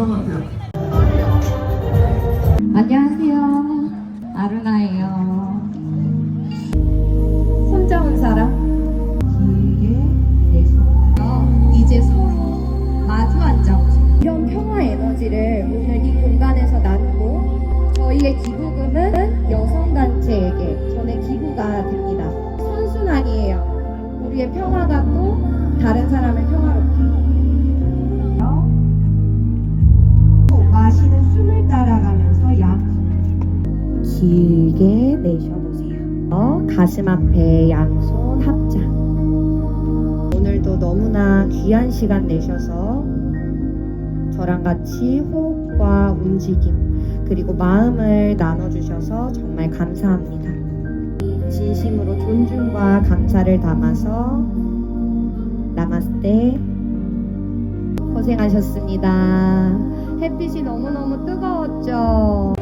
감사할게요. 안녕하세요. 아루나예요. 온 사람? 길게 내쉬어 이제 서로 마주 앉아보세요. 이런 평화 에너지를 오늘 이 공간에서 나누고 저희의 기부금은 여성단체에게 전에 기부가 됩니다. 선순환이에요. 우리의 평화가 또 다른 사람을 평화롭 길게 내쉬어보세요. 어, 가슴 앞에 양손 합장. 오늘도 너무나 귀한 시간 내셔서 저랑 같이 호흡과 움직임 그리고 마음을 나눠주셔서 정말 감사합니다. 진심으로 존중과 감사를 담아서 나마스테 고생하셨습니다. 햇빛이 너무너무 뜨거웠죠.